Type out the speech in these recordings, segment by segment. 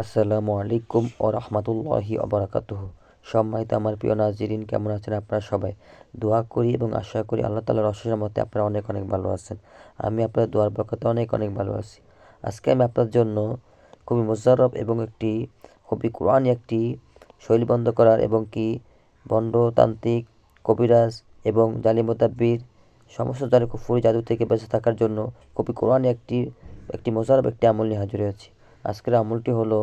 আসসালামু আলাইকুম ও রহমতুল্লাহি অবরাকাতুহ সম্মানিত আমার প্রিয় নাজিরিন, কেমন আছেন আপনারা সবাই? দোয়া করি এবং আশা করি আল্লাহ তালার অশেষ মতে আপনারা অনেক অনেক ভালো আছেন। আমি আপনার দোয়ার বরকতে অনেক অনেক ভালো আছি। আজকে আমি আপনার জন্য খুবই মোজারব এবং একটি, খুবই কোরআন একটি শৈলী বন্ধ করার এবং কি বন্ডতান্ত্রিক, কবিরাজ এবং জালিমতাব্বির সমস্ত জালি কুফুরি জাদু থেকে বেঁচে থাকার জন্য কবি কোরআন একটি একটি মোজারব একটি আমল নিয়ে হাজির হয়েছি। আজকের আমলটি হলো,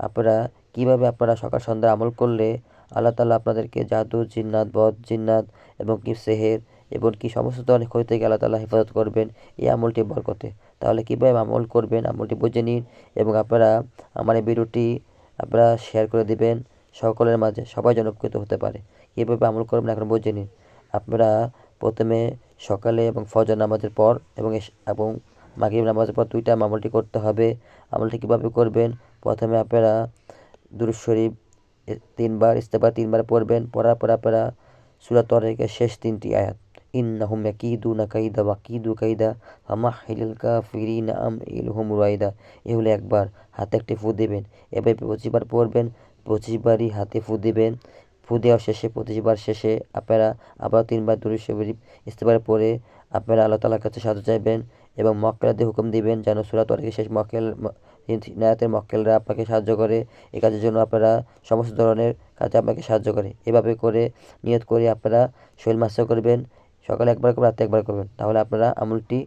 আপনারা কীভাবে আপনারা সকাল সন্ধ্যা আমল করলে আল্লাহ তালা আপনাদেরকে জাদু, জিন্নাত বদ জিন্নাত এবং কি সেহের এবং কি সমস্ত ধরনের ক্ষতি থেকে আল্লাহ তালা হেফাজত করবেন, এই আমলটি বরকতে। তাহলে কীভাবে আমল করবেন, আমলটি বুঝে নিন এবং আপনারা আমার এই ভিডিওটি আপনারা শেয়ার করে দিবেন, সকলের মাঝে, সবাই জনপ্রিয় হতে পারে। কীভাবে আমল করবেন এখন বুঝে নিন। আপনারা প্রথমে সকালে এবং ফজর নামাজের পর এবং এবং মাগরিব নামাজের পর দুইটা আমলটি করতে হবে। আমলটি কীভাবে করবেন? প্রথমে আপনারা দুরুদ শরীফ তিনবার ইস্তেফা তিনবার পড়বেন। পড়ার পর আপনারা সুরা শেষ তিনটি আয়াত। ইন্নাহুম ইয়াকিদুনা কাইদা ওয়া কিদু কাইদা ফামাহিলিল কাফিরিনা আম ইলহুম রুয়াইদা এ হলো একবার হাতে একটি ফু দেবেন। এবার পঁচিশবার পড়বেন, পঁচিশবারই হাতে ফু দেবেন। ফু দেওয়ার শেষে, পঁচিশবার শেষে আপনারা আবার তিনবার দুরুদ শরীফ ইস্তেফার পরে আপনারা আল্লাহ তালার কাছে সাহায্য চাইবেন। এবং মক্কেলাদের হুকুম দিবেন যেন সুরাত অনেকে শেষ মক্কেল নায়াতের মক্কেলরা আপনাকে সাহায্য করে। এই কাজের জন্য আপনারা সমস্ত ধরনের কাজে আপনাকে সাহায্য করে। এভাবে করে, নিয়ত করে আপনারা শৈল মাসা করবেন। সকালে একবার করবেন, রাতে একবার করবেন। তাহলে আপনারা আমলটি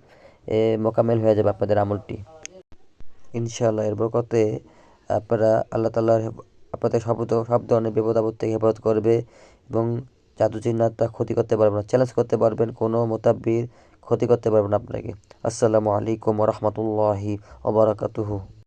মোকামেল হয়ে যাবে আপনাদের আমলটি। ইনশাআল্লাহ, এর বরকতে আপনারা আল্লাহ তাল্লাহ আপনাদের সব সব ধরনের বিপদ আপদ থেকে হেফাজত করবে এবং জাদু চিহ্নটা ক্ষতি করতে পারবেন না। চ্যালেঞ্জ করতে পারবেন কোনো মোতাব্বির ক্ষতি করতে পারবেন আপনাকে। আসসালামু আলাইকুম রহমতুল্লাহি ওবরাকাতুহু